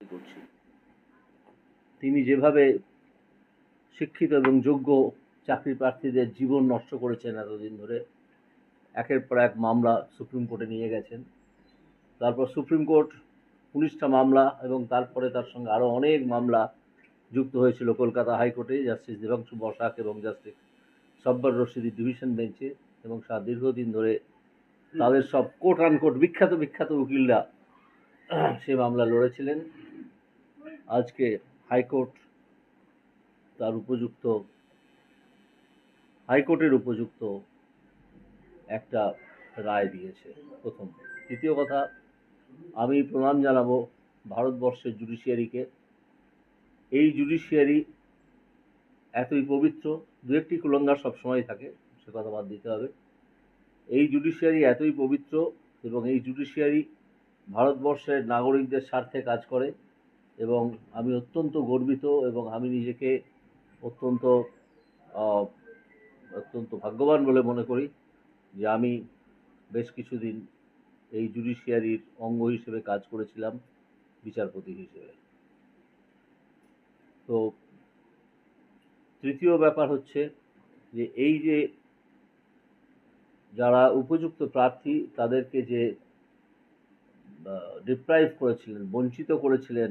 করছি। তিনি যেভাবে শিক্ষিত এবং যোগ্য চাকরি প্রার্থীদের জীবন নষ্ট করেছেন এতদিন ধরে, একের পর এক মামলা সুপ্রিম কোর্টে নিয়ে গেছেন। তারপর সুপ্রিম কোর্ট উনিশটা মামলা এবং তারপরে তার সঙ্গে আরও অনেক মামলা যুক্ত হয়েছিল কলকাতা হাইকোর্টে, জাস্টিস দেবাংশু বসাক এবং জাস্টিস সব্বর রশিদি ডিভিশন বেঞ্চে এবং সারা দীর্ঘদিন ধরে তাদের সব কোর্ট আনকোর্ট বিখ্যাত বিখ্যাত উকিলরা সে মামলা লড়েছিলেন। আজকে হাইকোর্ট তার উপযুক্ত, হাইকোর্টের উপযুক্ত একটা রায় দিয়েছে প্রথম। দ্বিতীয় কথা, আমি প্রণাম জানাব ভারতবর্ষের জুডিশিয়ারিকে। এই জুডিশিয়ারি এতই পবিত্র, দু একটি কুলঙ্গার সবসময় থাকে, সে কথা বাদ দিতে হবে। এই জুডিশিয়ারি এতই পবিত্র এবং এই জুডিশিয়ারি ভারতবর্ষের নাগরিকদের স্বার্থে কাজ করে। এবং আমি অত্যন্ত গর্বিত এবং আমি নিজেকে অত্যন্ত অত্যন্ত ভাগ্যবান বলে মনে করি যে আমি বেশ কিছুদিন এই জুডিশিয়ারির অঙ্গ হিসেবে কাজ করেছিলাম, বিচারপতি হিসেবে। তো তৃতীয় ব্যাপার হচ্ছে যে এই যে যারা উপযুক্ত প্রার্থী তাদেরকে যে ডিপ্রাইভ করেছিলেন, বঞ্চিত করেছিলেন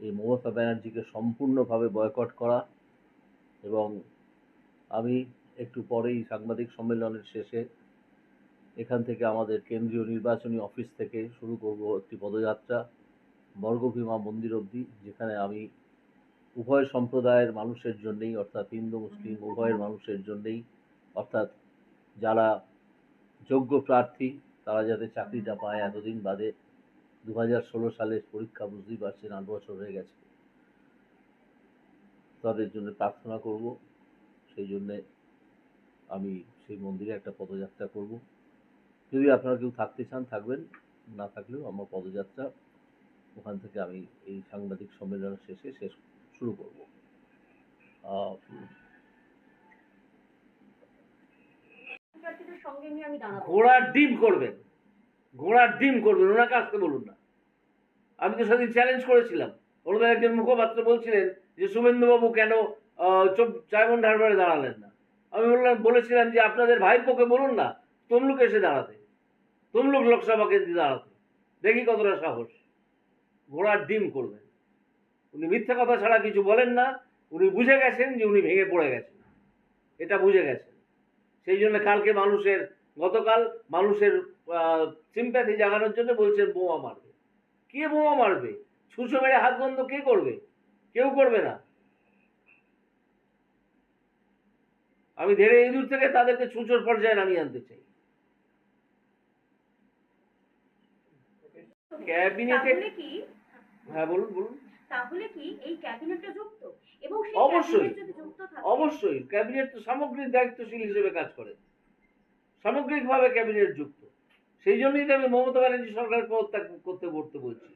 এই মমতা ব্যানার্জিকে সম্পূর্ণভাবে বয়কট করা এবং আমি একটু পরেই সাংবাদিক সম্মেলনের শেষে এখান থেকে আমাদের কেন্দ্রীয় নির্বাচনী অফিস থেকে শুরু করব একটি পদযাত্রা, বর্গভীমা মন্দির অবধি, যেখানে আমি উভয় সম্প্রদায়ের মানুষের জন্যেই, অর্থাৎ হিন্দু, মুসলিম, উভয়ের মানুষের জন্যেই, অর্থাৎ যারা যোগ্য প্রার্থী, তারা যাতে চাকরিটা পায় এতদিন বাদে দু হাজার ষোলো সালের পরীক্ষা বুঝতেই পারছেন আট বছর হয়ে গেছে। তাদের জন্য প্রার্থনা করব সেই জন্যে আমি সেই মন্দিরে একটা পদযাত্রা করব। যদি আপনারা কেউ থাকতে চান থাকবেন না থাকলেও আমার পদযাত্রা ওখান থেকে আমি এই সাংবাদিক সম্মেলন শেষে শেষ শুরু করব। ঘোড়ার ডিম করবেন। ঘোড়ার ডিম করবেন ওনাকে আসতে বলুন না। আমি তো সেদিন চ্যালেঞ্জ করেছিলাম। ওনাদের একজন মুখপাত্র বলছিলেন যে শুভেন্দুবাবু কেন ডায়মন্ড হারবারে দাঁড়ালেন না? আমি বললাম, বলেছিলাম যে, আপনাদের ভাইপোকে বলুন না, তমলুক এসে দাঁড়াতে। তমলুক লোকসভা কেন্দ্রে দাঁড়াতে। দেখি কতটা সাহস। ঘোড়ার ডিম করবেন। উনি মিথ্যা কথা ছাড়া কিছু বলেন না। উনি বুঝে গেছেন যে, উনি ভেঙে পড়ে গেছেন। এটা বুঝে গেছেন। সেই জন্য কালকে মানুষের গতকাল মানুষের সিম্প্যাথি জাগানোর জন্য বলছেন বোমা মারবে। কে বোমা মারবে? ছুঁচো মেরে হাত বন্ধ কে করবে? কেউ করবে না। আমি ধীরে এই দূর থেকে তাদেরকে ছুঁচোর পর্যায়ে নামিয়ে আনতে চাই। ক্যাবিনেটে তাহলে কি হ্যাঁ বলুন বলুন। তাহলে কি এই ক্যাবিনেটটা যুক্ত? এবং অবশ্যই। অবশ্যই। ক্যাবিনেট তো সামগ্রিক দায়িত্বশীল হিসেবে কাজ করে। সামগ্রিকভাবে ক্যাবিনেট যুক্ত। সেই জন্যই তো আমি মমতা ব্যানার্জি সরকারের পদত্যাগ করতে করতে বলছি।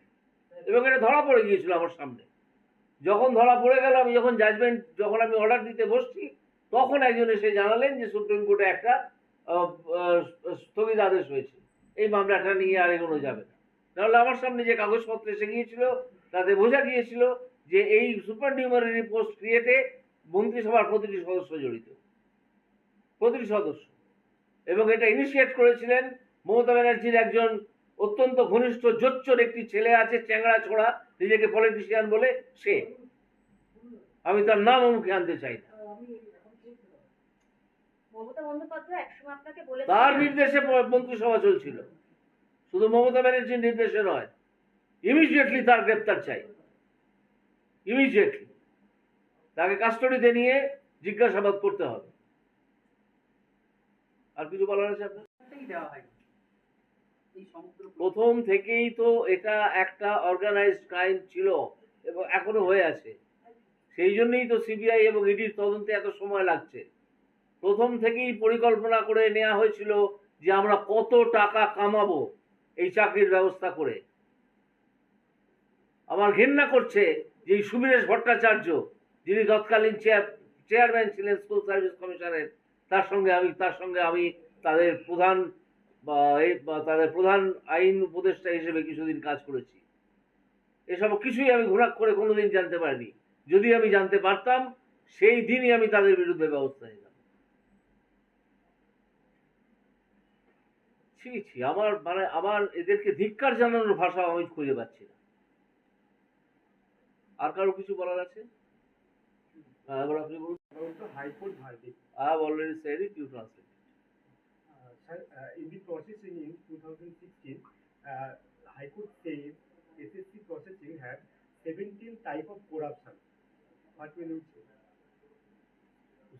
এবং এটা ধরা পড়ে গিয়েছিল আমার সামনে। যখন ধরা পড়ে গেল, আমি যখন জাজমেন্ট যখন আমি অর্ডার দিতে বসছি, তখন একজন এসে জানালেন যে সুপ্রিম কোর্টে একটা স্থগিত আদেশ হয়েছে। এই মামলাটা নিয়ে আর এগোনো যাবে না। তাহলে আমার সামনে যে কাগজপত্র এসে গিয়েছিল, তাতে বোঝা গিয়েছিল যে এই সুপার নিউমারি পোস্ট ক্রিয়েটে মন্ত্রিসভার প্রতিটি সদস্য জড়িত। প্রতিটি সদস্য। এবং এটা ইনিশিয়েট করেছিলেন মমতা ব্যানার্জির একজন অত্যন্ত ঘনিষ্ঠ জোচ্চর একটি ছেলে আছে চ্যাংড়া ছোড়া নিজেকে পলিটিশিয়ান বলে সে। আমি তার নাম মুখে আনতে চাই না। তার নির্দেশে মন্ত্রিসভা চলছিল। শুধু মমতা ব্যানার্জির নির্দেশে নয় ইমিডিয়েটলি তার গ্রেপ্তার চাই। ইমিডিয়েটলি তাকে কাস্টডিতে নিয়ে জিজ্ঞাসাবাদ করতে হবে। আর কিছু বলার আছে আপনার? প্রথম থেকেই তো এটা একটা অর্গানাইজড ক্রাইম ছিল এবং এখনও হয়ে আছে। সেই জন্যই তো সিবিআই এবং ইডির তদন্তে এত সময় লাগছে। প্রথম থেকেই পরিকল্পনা করে নেওয়া হয়েছিল যে আমরা কত টাকা কামাবো এই চাকরির ব্যবস্থা করে। আমার ঘেন্না করছে যে সুবীরেশ ভট্টাচার্য যিনি তৎকালীন চেয়ার চেয়ারম্যান ছিলেন স্কুল সার্ভিস কমিশনের তার সঙ্গে আমি তার সঙ্গে আমি তাদের প্রধান বা তাদের প্রধান আইন উপদেষ্টা হিসেবে কিছুদিন কাজ করেছি। এসব কিছুই আমি ঘোরাক করে কোনোদিন জানতে পারিনি। যদি আমি জানতে পারতাম সেই দিনই আমি তাদের বিরুদ্ধে ব্যবস্থা নিতাম। ছি আমার মানে আমার এদেরকে ধিক্কার জানানোর ভাষা আমি খুঁজে পাচ্ছি না। আর কারও কিছু বলার আছে? হ্যাঁ, আপনি বলুন। also High Court verdict. I have already said it, you translate it. sir, in the processing in 2016, High Court says SSC processing has 17 type of corruption. What will you say?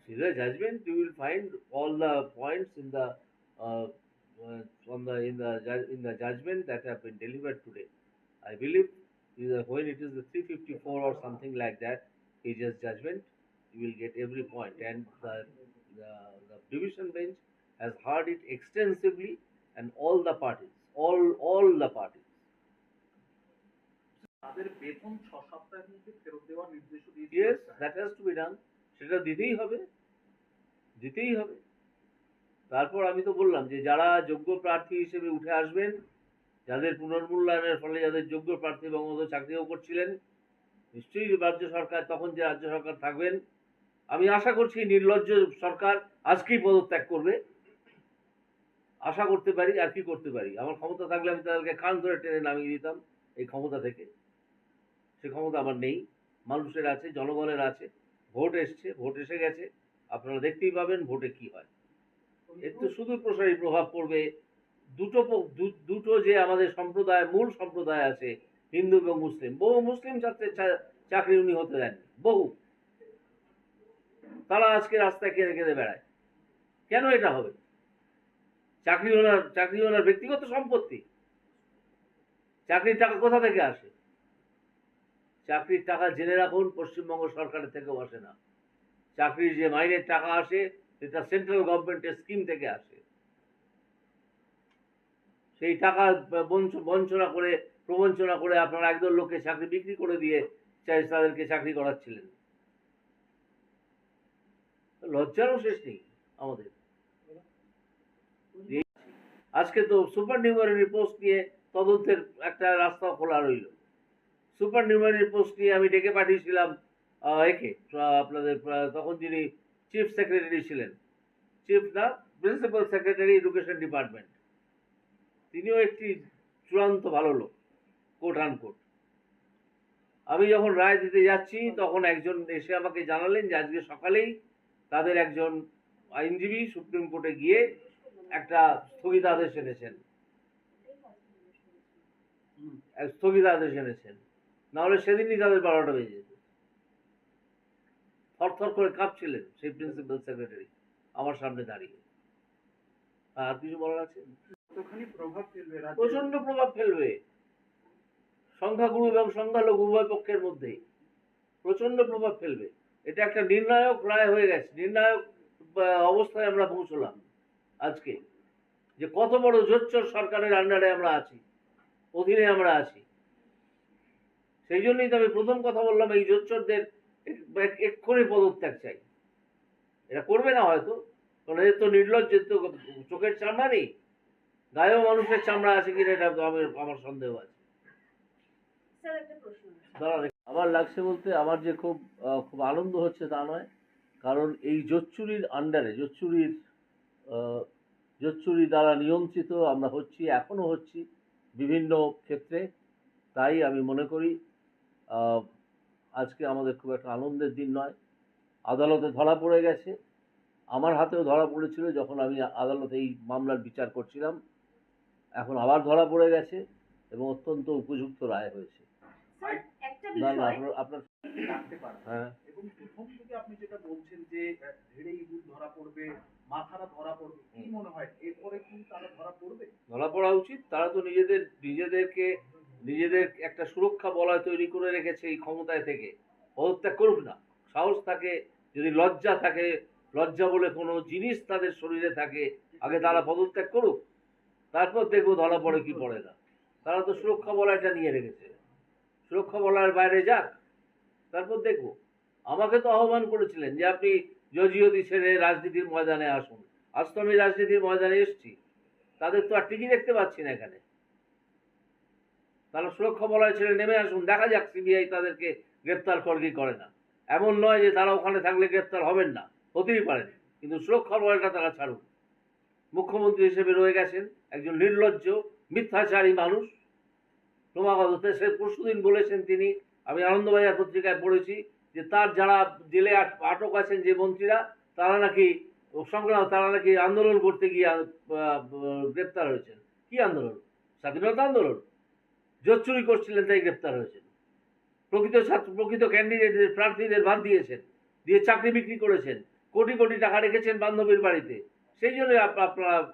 See the judgment, you will find all the points in the uh, uh, from the in the in the judgment that have been delivered today. I believe when it is the 354 or something like that, it is judgment. You will get every point. And the the, the division bench has heard it extensively and all the parties all all the parties. yes that has to be done সেটা দিতেই হবে। দিতেই হবে। তারপর আমি তো বললাম যে যারা যোগ্য প্রার্থী হিসেবে উঠে আসবেন যাদের পুনর্মূল্যায়নের ফলে যাদের যোগ্য প্রার্থী বঙ্গবন্ধু চাকরিও করছিলেন নিশ্চয়ই রাজ্য সরকার তখন যে রাজ্য সরকার থাকবেন আমি আশা করছি নির্লজ্জ সরকার আজকেই পদত্যাগ করবে। আশা করতে পারি, আর কি করতে পারি? আমার ক্ষমতা থাকলে আমি তাদেরকে কান ধরে টেনে নামিয়ে দিতাম এই ক্ষমতা থেকে। সে ক্ষমতা আমার নেই। মানুষের আছে, জনগণের আছে। ভোট এসছে, ভোট এসে গেছে। আপনারা দেখতেই পাবেন ভোটে কি হয়। এর তো শুধু প্রসারী প্রভাব পড়বে। দুটো দুটো যে আমাদের সম্প্রদায়, মূল সম্প্রদায় আছে, হিন্দু এবং মুসলিম, বহু মুসলিম ছাত্রের চাকরি উনি হতে দেননি। বহু। তারা আজকে রাস্তায় কেঁদে কেঁদে বেড়ায়। কেন এটা হবে? চাকরি ওনার চাকরি ওনার ব্যক্তিগত সম্পত্তি। চাকরির টাকা কোথা থেকে আসে? চাকরির টাকা জেনে রাখুন, পশ্চিমবঙ্গ সরকারের থেকেও আসে না। চাকরির যে মাইনের টাকা আসে, সেটা সেন্ট্রাল গভর্নমেন্টের স্কিম থেকে আসে। সেই টাকা বঞ্চ- বঞ্চনা করে, প্রবঞ্চনা করে আপনারা একদল লোককে চাকরি বিক্রি করে দিয়ে তাদেরকে চাকরি করাচ্ছিলেন। লজ্জারও শেষ নেই আমাদের। আজকে তো সুপার নিউমারি পোস্ট নিয়ে তদন্তের একটা রাস্তা খোলা রইল। সুপার নিউমারি পোস্ট নিয়ে আমি ডেকে পাঠিয়েছিলাম একে আপনাদের তখন যিনি চিফ সেক্রেটারি ছিলেন। চিফ না, প্রিন্সিপাল সেক্রেটারি এডুকেশন ডিপার্টমেন্ট। তিনিও একটি চূড়ান্ত ভালো লোক কোট আন কোট আমি যখন রায় দিতে যাচ্ছি, তখন একজন এসে আমাকে জানালেন যে আজকে সকালেই তাদের একজন আইনজীবী সুপ্রিম কোর্টে গিয়ে একটা স্থগিতাদেশ এনেছেন। স্থগিতাদেশ এনেছেন। নাহলে সেদিনই তাদের বারোটা বেজে যেত। থরথর করে কাঁপছিলেন সেই প্রিন্সিপাল সেক্রেটারি আমার সামনে দাঁড়িয়ে। আর কিছু বলার আছে? প্রচণ্ড প্রভাব ফেলবে সংখ্যাগুরু এবং সংখ্যালঘু উভয় পক্ষের মধ্যেই প্রচণ্ড প্রভাব ফেলবে। এটা একটা নির্ণায়ক রায় হয়ে গেছে। নির্ণায়ক অবস্থায় আমরা পৌঁছলাম আজকে। যে কত বড় জোচ্চর সরকারের আন্ডারে আমরা আছি অধীনে আমরা আছি। সেই জন্যই তো আমি প্রথম কথা বললাম এই জোচ্চরদের এক- এক- এক্ষুনি পদত্যাগ চাই। এটা করবে না হয়তো কারণ এদের তো নির্লজ্জের তো চোখের চামড়া নেই। গায়েও মানুষের চামড়া আছে কিনা এটা আমার আমার সন্দেহ আছে। দাঁড়ান। আমার লাগছে বলতে আমার যে খুব খুব আনন্দ হচ্ছে তা নয়। কারণ এই জোচ্চুরির আন্ডারে জোচ্চুরির জোচ্চুরি দ্বারা নিয়ন্ত্রিত আমরা হচ্ছি এখনও হচ্ছি বিভিন্ন ক্ষেত্রে। তাই আমি মনে করি আজকে আমাদের খুব একটা আনন্দের দিন নয়। আদালতে ধরা পড়ে গেছে। আমার হাতেও ধরা পড়েছিল যখন আমি আদালতে এই মামলার বিচার করছিলাম। এখন আবার ধরা পড়ে গেছে এবং অত্যন্ত উপযুক্ত রায় হয়েছে। আপনার রাখতে পারে হ্যাঁ। এবং প্রথম থেকে আপনি যেটা বলছেন যে ধীরে ইঁদুর ধরা পড়বে মাথারা ধরা পড়বে কি মনে হয়? এরপরে কি তারা ধরা পড়বে? ধরা পড়া উচিত। তারা তো নিজেদের নিজেদেরকে নিজেদের একটা সুরক্ষা বলয় তৈরি করে রেখেছে এই ক্ষমতায় থেকে। পদত্যাগ করুক না। সাহস থাকে যদি লজ্জা থাকে লজ্জা বলে কোনো জিনিস তাদের শরীরে থাকে আগে তারা পদত্যাগ করুক। তারপর দেখব ধরা পড়ে কি পড়ে না। তারা তো সুরক্ষা বলয়টা নিয়ে রেখেছে। সুরক্ষা বলয়ের বাইরে যাক তারপর দেখব। আমাকে তো আহ্বান করেছিলেন যে আপনি জজিওতি ছেড়ে রাজনীতির ময়দানে আসুন। আজ তো আমি রাজনীতির ময়দানে এসেছি। তাদের তো আর টিকি দেখতে পাচ্ছি না এখানে। তারা সুরক্ষা বলয় ছেড়ে নেমে আসুন, দেখা যাক সিবিআই তাদেরকে গ্রেপ্তার করে কি করে না। এমন নয় যে তারা ওখানে থাকলে গ্রেপ্তার হবেন না, হতেই পারেন কিন্তু সুরক্ষা বলয়টা তারা ছাড়ুন মুখ্যমন্ত্রী হিসেবে রয়ে গেছেন একজন নির্লজ্জ, মিথ্যাচারী মানুষ। ক্রমাগত সে পরশুদিন বলেছেন তিনি, আমি আনন্দবাজার পত্রিকায় পড়েছি, যে তার যারা জেলে আট- আটক আছেন যে মন্ত্রীরা, তারা নাকি, সংগ্রাম, তারা নাকি আন্দোলন করতে গিয়ে গ্রেপ্তার হয়েছেন। কি আন্দোলন? স্বাধীনতা আন্দোলন? জোর চুরি করছিলেন, তাই গ্রেপ্তার হয়েছেন। প্রকৃত ছাত্র, প্রকৃত ক্যান্ডিডেটদের প্রার্থীদের বাদ দিয়েছেন, দিয়ে চাকরি বিক্রি করেছেন, কোটি কোটি টাকা রেখেছেন বান্ধবীর বাড়িতে। সেই জন্য আপ- আপনারা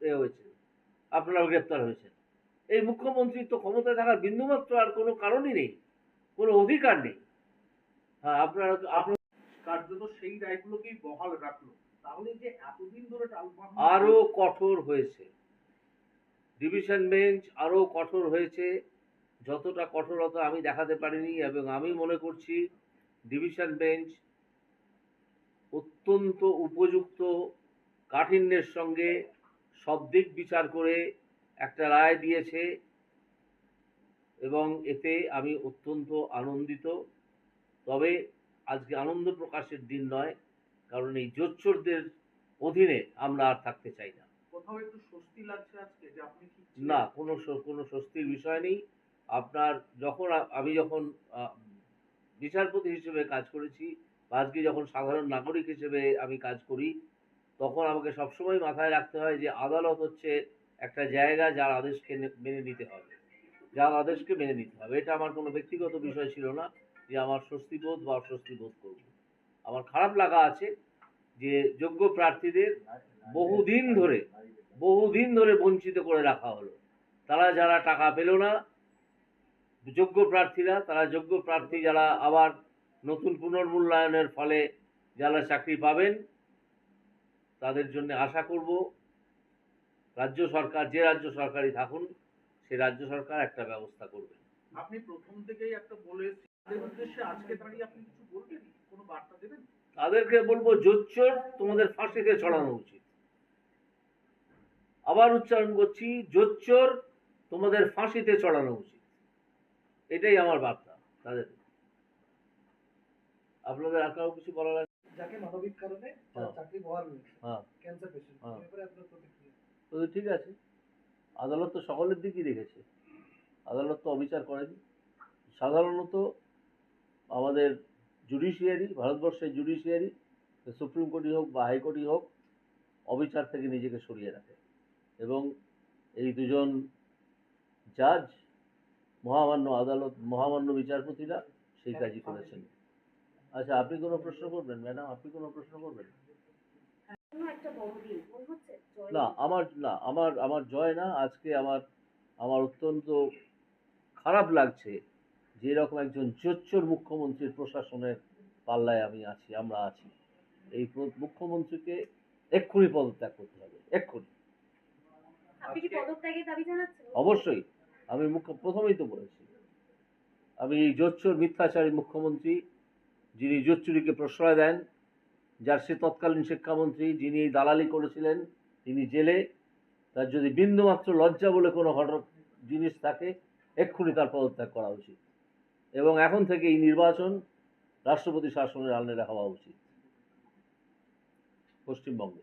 এ হয়েছেন আপনারা গ্রেপ্তার হয়েছেন। এই মুখ্যমন্ত্রী তো ক্ষমতায় থাকার বিন্দুমাত্র আর কোনো কারণই নেই কোনো অধিকার নেই। হ্যাঁ আপনারা আপনারা কার্যত সেই রায়গুলোকেই বহাল রাখল। তাহলে যে এতদিন ধরে আরও কঠোর হয়েছে। ডিভিশন বেঞ্চ আরও কঠোর হয়েছে। যতটা কঠোরতা আমি দেখাতে পারিনি এবং আমি মনে করছি ডিভিশন বেঞ্চ অত্যন্ত উপযুক্ত কাঠিন্যের সঙ্গে সব দিক বিচার করে একটা রায় দিয়েছে এবং এতে আমি অত্যন্ত আনন্দিত। তবে আজকে আনন্দ প্রকাশের দিন নয় কারণ এই জোচ্চোরদের অধীনে আমরা আর থাকতে চাই না। কোথাও একটু স্বস্তি লাগছে আজকে যে আপনি ঠিক ছিলেন। না কোনো কোনো স্বস্তির বিষয় নেই। আপনার যখন আমি যখন বিচারপতি হিসেবে কাজ করেছি বা আজকে যখন সাধারণ নাগরিক হিসেবে আমি কাজ করি তখন আমাকে সবসময় মাথায় রাখতে হয় যে আদালত হচ্ছে একটা জায়গা যার আদেশকে মেনে নিতে হবে। যার আদেশকে মেনে নিতে হবে। এটা আমার কোনো ব্যক্তিগত বিষয় ছিল না যে আমার স্বস্তিবোধ বা অস্বস্তি বোধ করব। আমার খারাপ লাগা আছে যে যোগ্য প্রার্থীদের বহুদিন ধরে বহুদিন ধরে বঞ্চিত করে রাখা হলো। তারা যারা টাকা পেল না, যোগ্য প্রার্থীরা, তারা যোগ্য প্রার্থী যারা আবার নতুন পুনর্মূল্যায়নের ফলে যারা চাকরি পাবেন, তাদের জন্য আশা করব রাজ্য সরকার যে রাজ্য সরকারই থাকুন সে রাজ্য সরকার একটা ব্যবস্থা করবে। আপনি প্রথম থেকেই একটা বলে উদ্দেশ্যে আজকে দাঁড়িয়ে আপনি কিছু বলবেন? কোনো বার্তা দেবেন? তাদেরকে বলব জোচ্চোর তোমাদের ফাঁসিতে ছড়ানো উচিত। আবার উচ্চারণ করছি জোচ্চোর তোমাদের ফাঁসিতে চড়ানো উচিত। এটাই আমার বার্তা তাদের। আপনাদের আর কারও কিছু বলার আছে? যাকে মানবিক কারণে হ্যাঁ। চাকরি বহাল হ্যাঁ। Cancer patient. হ্যাঁ। আপনার প্রতিক্রিয়া? তো ঠিক আছে। আদালত তো সকলের দিকই দেখেছে। আদালত তো অবিচার করেনি। সাধারণত আমাদের জুডিশিয়ারি ভারতবর্ষের জুডিশিয়ারি সুপ্রিম কোর্টই হোক বা হাইকোর্টই হোক, অবিচার থেকে নিজেকে সরিয়ে রাখে। এবং এই দুজন জাজ মহামান্য আদালত, মহামান্য বিচারপতিরা সেই কাজই করেছেন। আচ্ছা আপনি কোনো প্রশ্ন করবেন ম্যাডাম আপনি কোনো প্রশ্ন করবেন কোনো একটা বড় দিন মনে হচ্ছে জয় না আমার না আমার আমার জয় না আজকে আমার আমার অত্যন্ত খারাপ লাগছে যে এরকম একজন জোচ্চোর মুখ্যমন্ত্রীর প্রশাসনের পাল্লায় আমি আছি আমরা আছি। এই মুখ্যমন্ত্রীকে এক্ষুনি পদত্যাগ করতে হবে এক্ষুনি। আপনি কি পদত্যাগের দাবি জানাচ্ছেন? অবশ্যই আমি মুখ্য প্রথমেই তো বলেছি আমি এই জোচ্চোর মিথ্যাচারী মুখ্যমন্ত্রী যিনি জোচ্চুরিকে প্রশ্রয় দেন যার সে তৎকালীন শিক্ষামন্ত্রী যিনি এই দালালি করেছিলেন তিনি জেলে তার যদি বিন্দুমাত্র লজ্জা বলে কোনো ঘটনা জিনিস থাকে এক্ষুনি তার পদত্যাগ করা উচিত। এবং এখন থেকে এই নির্বাচন রাষ্ট্রপতি শাসনের আলনেরা হওয়া উচিত। পশ্চিমবঙ্গে।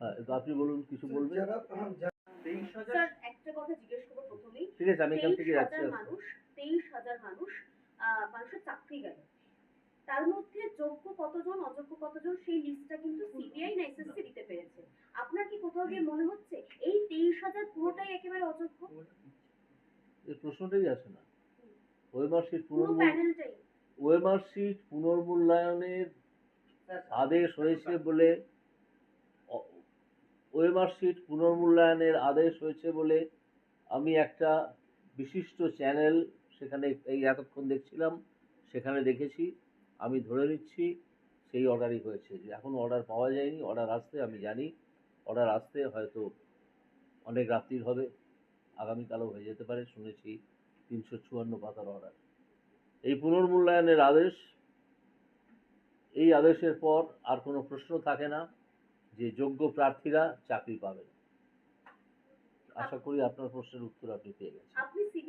হ্যাঁ তো আপনি বলুন কিছু বলবেন? যারা যারা তেইশ হাজার স্যার একটা কথা জিজ্ঞেস করব প্রথমেই। ঠিক আছে আমি এখান থেকে যাচ্ছি মানুষ তেইশ হাজার মানুষ মানুষের চাকরি গেল। তার মধ্যে যোগ্য কতজন অযোগ্য কতজন সেই লিস্টটা কিন্তু সিবিআই না এসএসসি দিতে পেরেছে। আপনার কি কোথাও গিয়ে মনে হচ্ছে এই তেইশ হাজার পুরোটাই একেবারে অযোগ্য? এই প্রশ্নটাই আসে না। ওই মাসের পুরো পুনর্মূল প্যানেলটাই ওএমআর সিট পুনর্মূল্যায়নের আদেশ হয়েছে বলে ওএমআর সিট পুনর্মূল্যায়নের আদেশ হয়েছে বলে আমি একটা বিশিষ্ট চ্যানেল সেখানে এই এতক্ষণ দেখছিলাম সেখানে দেখেছি। আমি ধরে নিচ্ছি সেই অর্ডারই হয়েছে। যে এখন অর্ডার পাওয়া যায়নি অর্ডার আসতে আমি জানি অর্ডার আসতে হয়তো অনেক রাত্রির হবে, আগামীকালও হয়ে যেতে পারে, শুনেছি তিনশো চুয়ান্ন পাতার অর্ডার এই পুনর্মূল্যায়নের আদেশ, এই আদেশের পর আর কোনো প্রশ্ন থাকে না যে যোগ্য প্রার্থীরা চাকরি পাবেন। আশা করি আপনার প্রশ্নের উত্তর আপনি পেয়ে গেছেন।